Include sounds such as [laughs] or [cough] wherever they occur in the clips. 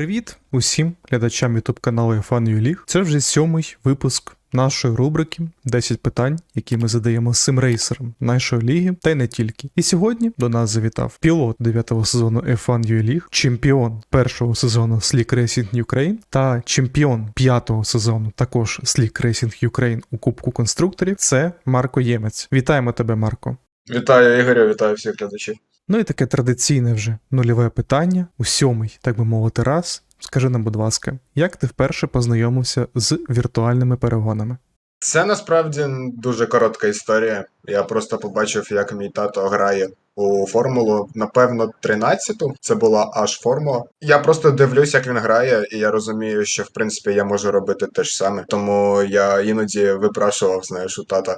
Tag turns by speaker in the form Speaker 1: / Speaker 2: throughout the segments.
Speaker 1: Привіт усім глядачам ютуб каналу Fan League. Це вже сьомий випуск нашої рубрики 10 питань, які ми задаємо симрейсерам нашої ліги, та й не тільки. І сьогодні до нас завітав пілот 9-го сезону F1 League, чемпіон першого сезону Slick Racing Ukraine та чемпіон п'ятого сезону також Slick Racing Ukraine у Кубку конструкторів. Це Марко Ємець. Вітаємо тебе, Марко.
Speaker 2: Вітаю Ігорю, вітаю всіх глядачів.
Speaker 1: Ну і таке традиційне вже нульове питання у сьомий, так би мовити, раз. Скажи нам, будь ласка, як ти вперше познайомився з віртуальними перегонами?
Speaker 2: Це насправді дуже коротка історія. Я просто побачив, як мій тато грає у формулу, напевно, 13-ту. Це була аж формула. Я просто дивлюсь, як він грає, і я розумію, що в принципі я можу робити те ж саме. Тому я іноді випрашував, знаєш, у тата.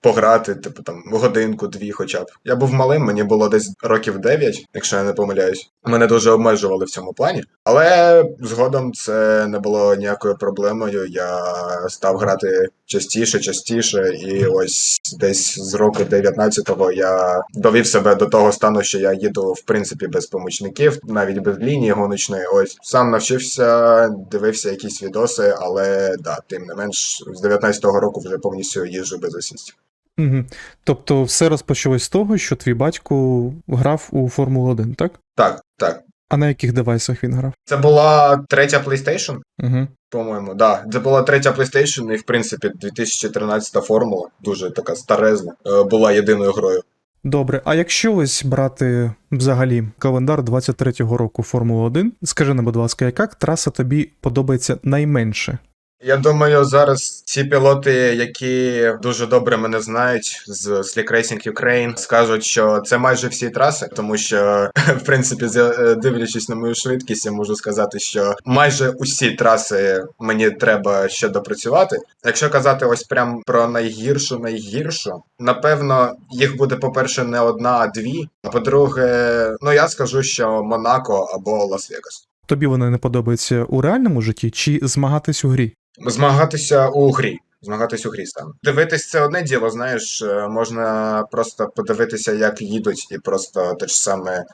Speaker 2: Пограти, типу там годинку-дві, хоча б. Я був малим, мені було десь років 9, якщо я не помиляюсь. Мене дуже обмежували в цьому плані. Але згодом це не було ніякою проблемою. Я став грати частіше, частіше, і ось десь з року 19-го я довів себе до того стану, що я їду в принципі без помічників, навіть без лінії гоночної. Ось сам навчився, дивився якісь відоси, але да, тим не менш, з 19-го року вже повністю їжджу без асістів.
Speaker 1: Угу. Тобто, все розпочалось з того, що твій батько грав у Формулу 1, так?
Speaker 2: Так, так.
Speaker 1: А на яких девайсах він грав?
Speaker 2: Це була третя PlayStation,
Speaker 1: Угу.
Speaker 2: по-моєму. Да, це була третя PlayStation, і в принципі 2013 формула, дуже така старезна, е, була єдиною грою.
Speaker 1: Добре, а якщо ось брати взагалі календар 23-го року Формули 1, скажи нам, будь ласка, яка траса тобі подобається найменше?
Speaker 2: Я думаю, зараз ці пілоти, які дуже добре мене знають з Slick Racing Ukraine, скажуть, що це майже всі траси, тому що, [laughs] в принципі, е, дивлячись на мою швидкість, я можу сказати, що майже усі траси мені треба ще допрацювати. Якщо казати ось прям про найгіршу, найгіршу, напевно, їх буде, по-перше, не одна, а дві. А по-друге, ну я скажу, що Монако або Лас-Вегас.
Speaker 1: Тобі вони не подобаються у реальному житті чи змагатись у грі?
Speaker 2: Змагатися у грі. Змагатись у грі саме. Дивитись це одне діло, знаєш, е, можна просто подивитися, як їдуть, і просто те ж саме е,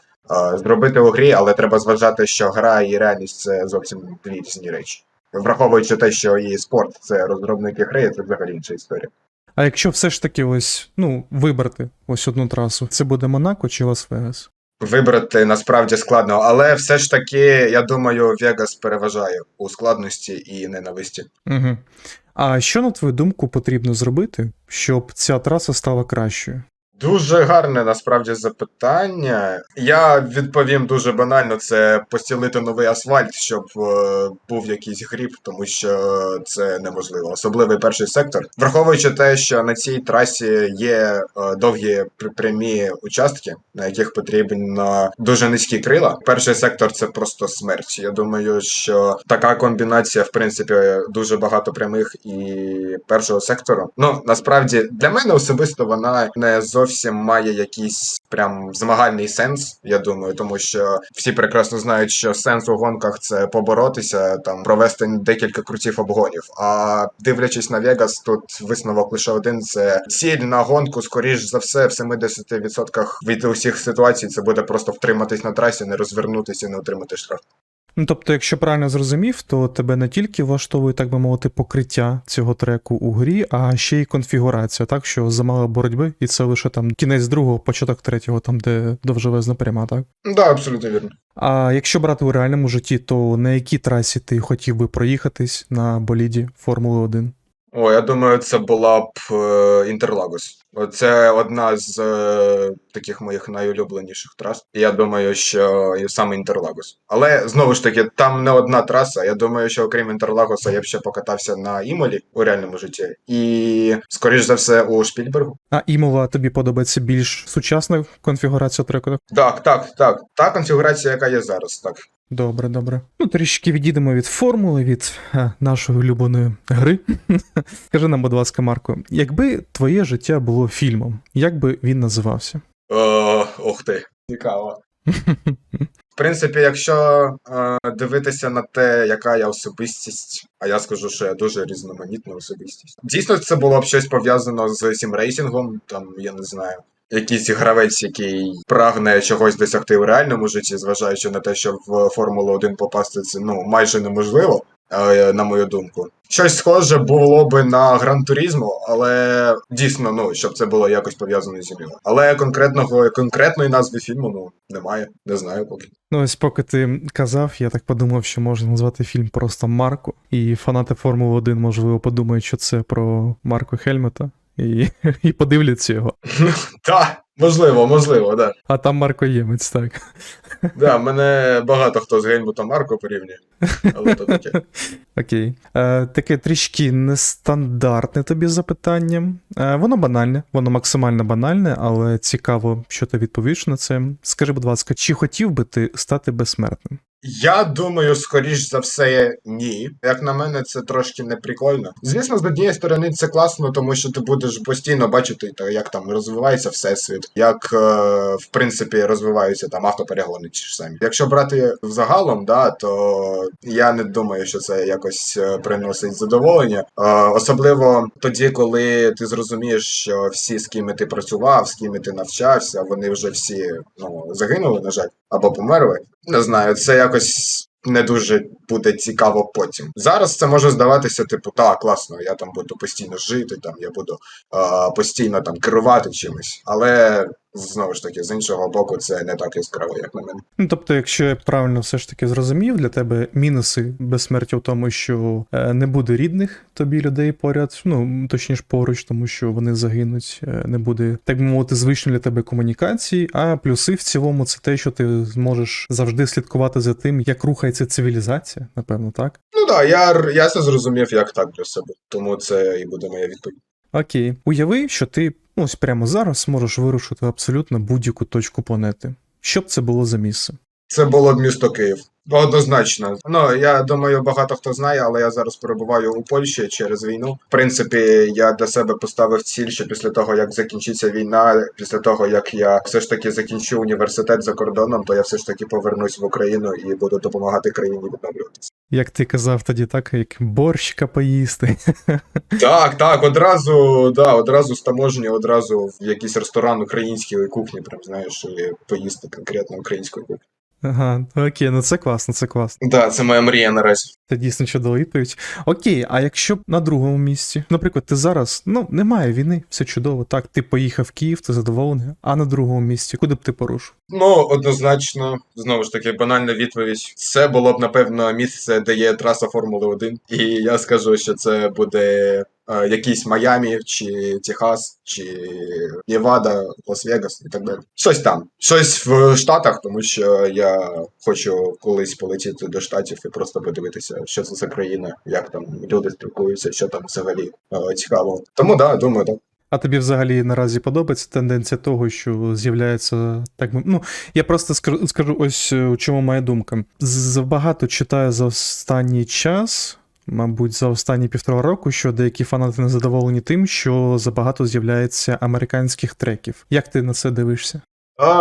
Speaker 2: зробити у грі, але треба зважати, що гра і реальність це зовсім дві різні речі. Враховуючи те, що і спорт це розробники гри, це взагалі інша історія.
Speaker 1: А якщо все ж таки ось, ну, вибрати ось одну трасу, це буде Монако чи Лас-Вегас?
Speaker 2: Вибрати насправді складно, але все ж таки, я думаю, Вегас переважає у складності і ненависті.
Speaker 1: Угу. А що, на твою думку, потрібно зробити, щоб ця траса стала кращою?
Speaker 2: Дуже гарне насправді запитання. Я відповім дуже банально: це постілити новий асфальт, щоб е, був якийсь гріб, тому що це неможливо. Особливий перший сектор. Враховуючи те, що на цій трасі є е, довгі прямі участки, на яких потрібно дуже низькі крила. Перший сектор це просто смерть. Я думаю, що така комбінація, в принципі, дуже багато прямих і першого сектору. Ну насправді для мене особисто вона не зовсім має якийсь прям змагальний сенс. Я думаю, тому що всі прекрасно знають, що сенс у гонках це поборотися, там провести декілька крутів обгонів. А дивлячись на Вегас, тут висновок лише один: це ціль на гонку, скоріш за все, в 70% від усіх ситуацій це буде просто втриматись на трасі, не розвернутися і не отримати штраф.
Speaker 1: Ну, тобто, якщо правильно зрозумів, то тебе не тільки влаштовує, так би мовити, покриття цього треку у грі, а ще й конфігурація, так що замало боротьби, і це лише там кінець другого, початок третього, там де довжелезна пряма, так?
Speaker 2: Да, абсолютно вірно.
Speaker 1: А якщо брати у реальному житті, то на якій трасі ти хотів би проїхатись на боліді Формули 1?
Speaker 2: О, я думаю, це була б е, Інтерлагос. Це одна з е, таких моїх найулюбленіших трас. І я думаю, що і саме Інтерлагос. Але знову ж таки, там не одна траса. Я думаю, що окрім Інтерлагоса я б ще покатався на Імолі у реальному житті. І, скоріш за все, у Шпільбергу.
Speaker 1: А Імова тобі подобається більш сучасна конфігурація треку? так?
Speaker 2: Так, так, так. Та конфігурація, яка є зараз, так.
Speaker 1: Добре, добре. Ну, трішки відійдемо від формули, від е, нашої улюбленої гри. [laughs] Скажи нам, будь ласка, Марко, якби твоє життя було фільмом, як би він називався?
Speaker 2: О, ух ти. Цікаво. [laughs] В принципі, якщо е, дивитися на те, яка я особистість, а я скажу, що я дуже різноманітна особистість. Дійсно, це було б щось пов'язано з сімрейсингом, там, я не знаю. якийсь гравець, який прагне чогось досягти в реальному житті, зважаючи на те, що в Формулу 1 попасти це ну майже неможливо, е, на мою думку. Щось схоже було би на Гран Турізмо, але дійсно, ну щоб це було якось пов'язано зі мною. Але конкретного конкретної назви фільму ну немає, не знаю поки.
Speaker 1: Ну, ось поки ти казав, я так подумав, що можна назвати фільм просто Марко. І фанати Формули 1, можливо, подумають, що це про Марко Хельмета, і, [laughs] і подивляться його. [laughs]
Speaker 2: Так, можливо, можливо, да.
Speaker 1: А там Марко Ємець, так.
Speaker 2: Да, мене багато хто з Гейнбута Марко порівнює, але то таке. [laughs]
Speaker 1: Окей. Е, таке трішки нестандартне тобі запитання. Е, воно банальне, воно максимально банальне, але цікаво, що ти відповіш на це. Скажи, будь ласка, чи хотів би ти стати безсмертним?
Speaker 2: Я думаю, скоріш за все, ні. Як на мене, це трошки неприкольно. Звісно, з однієї сторони це класно, тому що ти будеш постійно бачити, та, як там розвивається всесвіт, як е, в принципі розвиваються там автоперегони ті ж самі. Якщо брати взагалом, да, то я не думаю, що це якось е, приносить задоволення. Е, особливо тоді, коли ти зрозумієш, що всі, з ким ти працював, з ким ти навчався, вони вже всі ну, загинули, на жаль, або померли. Не знаю, це якось не дуже буде цікаво потім. Зараз це може здаватися, типу, так, класно, я там буду постійно жити, там я буду е, постійно там керувати чимось. Але знову ж таки, з іншого боку, це не так яскраво, як на мене.
Speaker 1: Ну, тобто, якщо я правильно все ж таки зрозумів, для тебе мінуси безсмертя в тому, що е, не буде рідних тобі людей поряд, ну точніше поруч, тому що вони загинуть, е, не буде, так би мовити, звичної для тебе комунікації. А плюси в цілому це те, що ти зможеш завжди слідкувати за тим, як рухається цивілізація, напевно, так?
Speaker 2: Ну так, я, я це зрозумів як так для себе, тому це і буде моя відповідь.
Speaker 1: Окей, уяви, що ти ось прямо зараз можеш вирушити абсолютно будь-яку точку планети. Що б це було за місце?
Speaker 2: Це було б місто Київ. Однозначно. Ну я думаю, багато хто знає, але я зараз перебуваю у Польщі через війну. В принципі, я для себе поставив ціль, що після того, як закінчиться війна, після того як я все ж таки закінчу університет за кордоном, то я все ж таки повернусь в Україну і буду допомагати країні відновлюватися.
Speaker 1: Як ти казав тоді, так як борщика поїсти. [laughs]
Speaker 2: Так, так, одразу, да, одразу з таможні, одразу в якийсь ресторан української кухні, прям знаєш, і поїсти конкретно української кухні.
Speaker 1: Ага, окей, ну це класно, це класно.
Speaker 2: Так, це моя мрія наразі.
Speaker 1: Це дійсно чудова відповідь. Окей, а якщо б на другому місці, наприклад, ти зараз, ну, немає війни, все чудово, так, ти поїхав в Київ, ти задоволений, а на другому місці, куди б ти порушив?
Speaker 2: Ну, однозначно, знову ж таки, банальна відповідь. Це було б, напевно, місце, де є траса Формули 1. І я скажу, що це буде е, якийсь Майамі, чи Техас, чи Невада, Лас-Вегас і так далі. Щось там. Щось в Штатах, тому що я хочу колись полетіти до Штатів і просто подивитися, що це за країна, як там люди спілкуються, що там взагалі е, цікаво. Тому да, думаю, так.
Speaker 1: А тобі взагалі наразі подобається тенденція того, що з'являється так. Ну, я просто скажу, ось е, у чому моя думка. Забагато читаю за останній час. Мабуть, за останні півтора року, що деякі фанати незадоволені тим, що забагато з'являється американських треків. Як ти на це дивишся?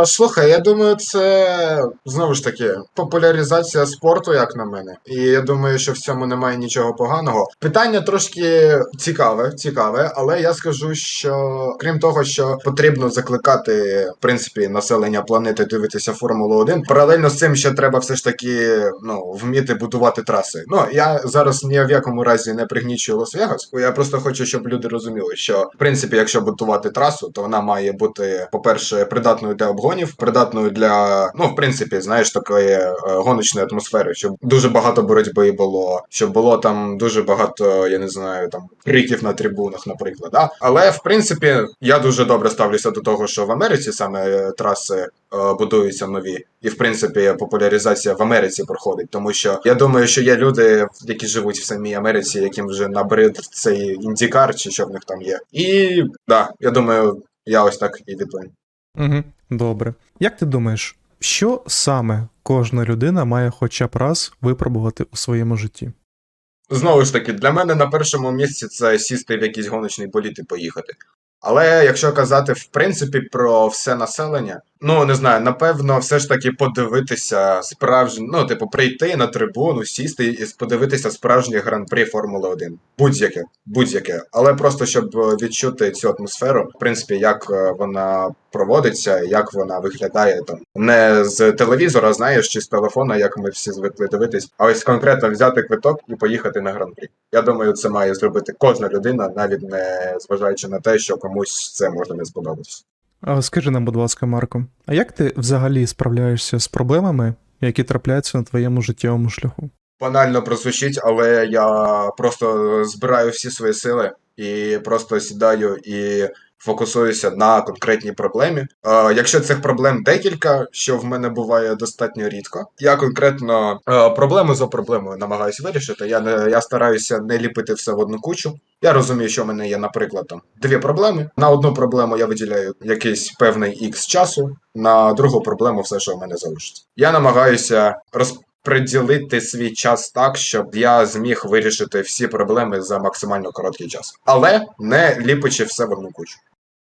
Speaker 2: Слухай, я думаю, це знову ж таки популяризація спорту, як на мене. І я думаю, що в цьому немає нічого поганого. Питання трошки цікаве, цікаве, але я скажу, що крім того, що потрібно закликати в принципі населення планети дивитися Формулу 1, паралельно з цим ще треба все ж таки ну вміти будувати траси. Ну я зараз ні в якому разі не пригнічую Лас-Вегас. Я просто хочу, щоб люди розуміли, що в принципі, якщо будувати трасу, то вона має бути, по-перше, придатною для обгонів, придатною для ну, в принципі, знаєш, такої е, гоночної атмосфери, щоб дуже багато боротьби було, щоб було там дуже багато, я не знаю, там криків на трибунах, наприклад. Да? Але в принципі, я дуже добре ставлюся до того, що в Америці саме е, траси е, будуються нові, і в принципі популяризація в Америці проходить, тому що я думаю, що є люди, які живуть в самій Америці, яким вже набрид цей індікар, чи що в них там є. І да, я думаю, я ось так і відповім.
Speaker 1: Угу, добре. Як ти думаєш, що саме кожна людина має хоча б раз випробувати у своєму житті?
Speaker 2: Знову ж таки, для мене на першому місці це сісти в якийсь гоночний політ і поїхати. Але якщо казати в принципі про все населення, Ну, не знаю, напевно, все ж таки подивитися справжнє, ну, типу, прийти на трибуну, сісти і подивитися справжнє гран-прі Формули 1. Будь-яке, будь-яке. Але просто щоб е, відчути цю атмосферу, в принципі, як е, вона проводиться, як вона виглядає там. Не з телевізора, знаєш, чи з телефона, як ми всі звикли дивитись, а ось конкретно взяти квиток і поїхати на гран-прі. Я думаю, це має зробити кожна людина, навіть не зважаючи на те, що комусь це може не сподобатися.
Speaker 1: Скажи нам, будь ласка, Марко, а як ти взагалі справляєшся з проблемами, які трапляються на твоєму життєвому шляху?
Speaker 2: Банально прозвучить, але я просто збираю всі свої сили і просто сідаю і фокусуюся на конкретній проблемі. Е, якщо цих проблем декілька, що в мене буває достатньо рідко, я конкретно е, проблему за проблемою намагаюся вирішити. Я не я стараюся не ліпити все в одну кучу. Я розумію, що в мене є, наприклад, там дві проблеми. На одну проблему я виділяю якийсь певний ікс часу, на другу проблему все, що в мене залишиться. Я намагаюся роз приділити свій час так, щоб я зміг вирішити всі проблеми за максимально короткий час, але не ліпичи все в одну кучу.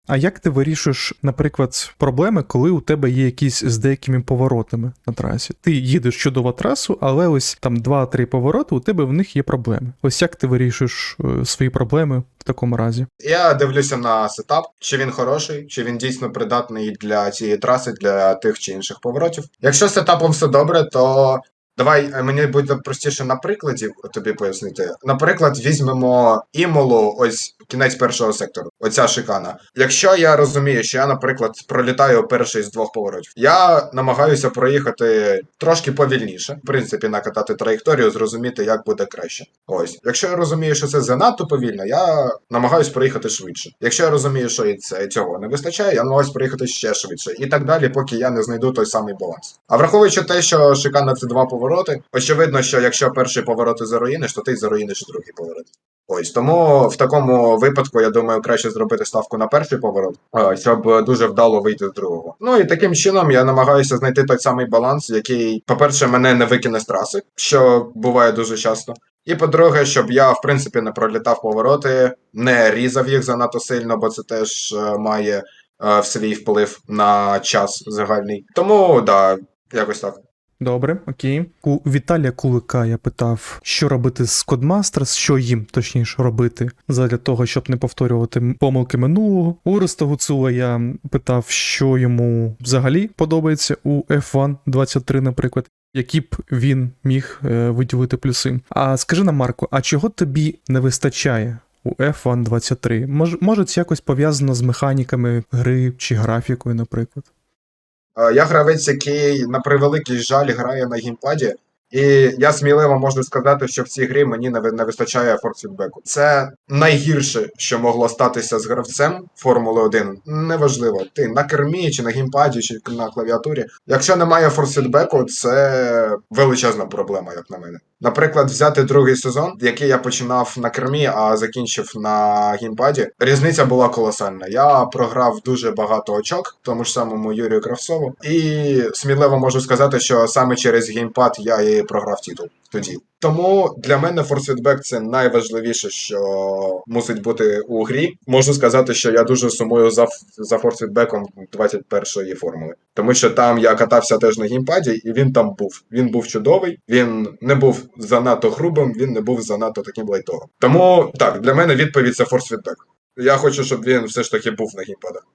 Speaker 1: А як ти вирішуєш, наприклад, проблеми, коли у тебе є якісь з деякими поворотами на трасі? Ти їдеш чудово трасу, але ось там 2-3 повороти, у тебе в них є проблеми. Ось як ти вирішуєш е, свої проблеми в такому разі?
Speaker 2: Я дивлюся на сетап, чи він хороший, чи він дійсно придатний для цієї траси, для тих чи інших поворотів. Якщо з сетапом все добре, то давай е, мені буде простіше на прикладі тобі пояснити. Наприклад, візьмемо імолу, ось кінець першого сектору, оця шикана. Якщо я розумію, що я, наприклад, пролітаю перший з двох поворотів, я намагаюся проїхати трошки повільніше, в принципі, накатати траєкторію, зрозуміти, як буде краще. Ось, якщо я розумію, що це занадто повільно, я намагаюсь проїхати швидше. Якщо я розумію, що і це цього не вистачає, я намагаюсь проїхати ще швидше, і так далі, поки я не знайду той самий баланс. А враховуючи те, що шикана це два повороти, очевидно, що якщо перший поворот ти заруїниш, то ти заруїниш другий поворот. Ось тому в такому випадку я думаю, краще зробити ставку на перший поворот, щоб дуже вдало вийти з другого. Ну і таким чином я намагаюся знайти той самий баланс, який, по-перше, мене не викине з траси, що буває дуже часто. І по-друге, щоб я в принципі не пролітав повороти, не різав їх занадто сильно, бо це теж е, має е, свій вплив на час загальний. Тому да, якось так.
Speaker 1: Добре, окей. У Віталія Кулика я питав, що робити з Codemasters, що їм точніше робити задля того, щоб не повторювати помилки минулого. У Ореста Гуцула я питав, що йому взагалі подобається у F1 23, наприклад. Які б він міг е, виділити плюси. А скажи нам, Марко, а чого тобі не вистачає у F1 23? Мож, може, це якось пов'язано з механіками гри чи графікою, наприклад?
Speaker 2: Е, Я гравець, який на превеликий жаль грає на геймпаді, і я сміливо можу сказати, що в цій грі мені не не вистачає форсфідбеку. Це найгірше, що могло статися з гравцем Формули 1. Неважливо, ти на кермі, чи на геймпаді, чи на клавіатурі. Якщо немає форсфідбеку, це величезна проблема, як на мене. Наприклад, взяти другий сезон, який я починав на кермі, а закінчив на геймпаді. Різниця була колосальна. Я програв дуже багато очок, тому ж самому Юрію Кравцову, і сміливо можу сказати, що саме через геймпад я програв титул тоді. Тому для мене Force це найважливіше, що мусить бути у грі. Можу сказати, що я дуже сумую за, за Force Feedback 21-ї формули. Тому що там я катався теж на геймпаді, і він там був. Він був чудовий, він не був занадто грубим, він не був занадто таким лайтовим. Тому так, для мене відповідь це Force Feedback. Я хочу, щоб він все ж таки був на геймпадах.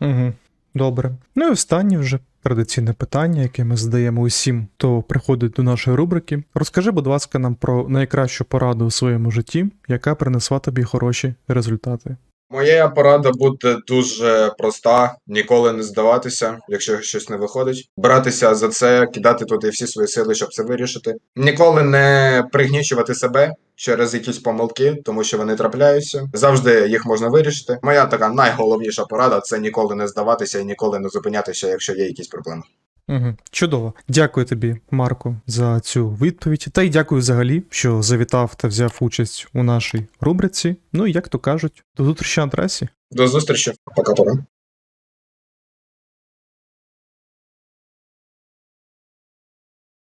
Speaker 1: Угу. Добре. Ну і останнє вже традиційне питання, яке ми задаємо усім, хто приходить до нашої рубрики. Розкажи, будь ласка, нам про найкращу пораду у своєму житті, яка принесла тобі хороші результати.
Speaker 2: Моя порада буде дуже проста: ніколи не здаватися, якщо щось не виходить. Братися за це, кидати туди всі свої сили, щоб це вирішити. Ніколи не пригнічувати себе через якісь помилки, тому що вони трапляються. Завжди їх можна вирішити. Моя така найголовніша порада це ніколи не здаватися і ніколи не зупинятися, якщо є якісь проблеми.
Speaker 1: Угу. Чудово. Дякую тобі, Марко, за цю відповідь. Та й дякую взагалі, що завітав та взяв участь у нашій рубриці. Ну і як то кажуть, до зустрічі на трасі.
Speaker 2: До зустрічі, пока-пока.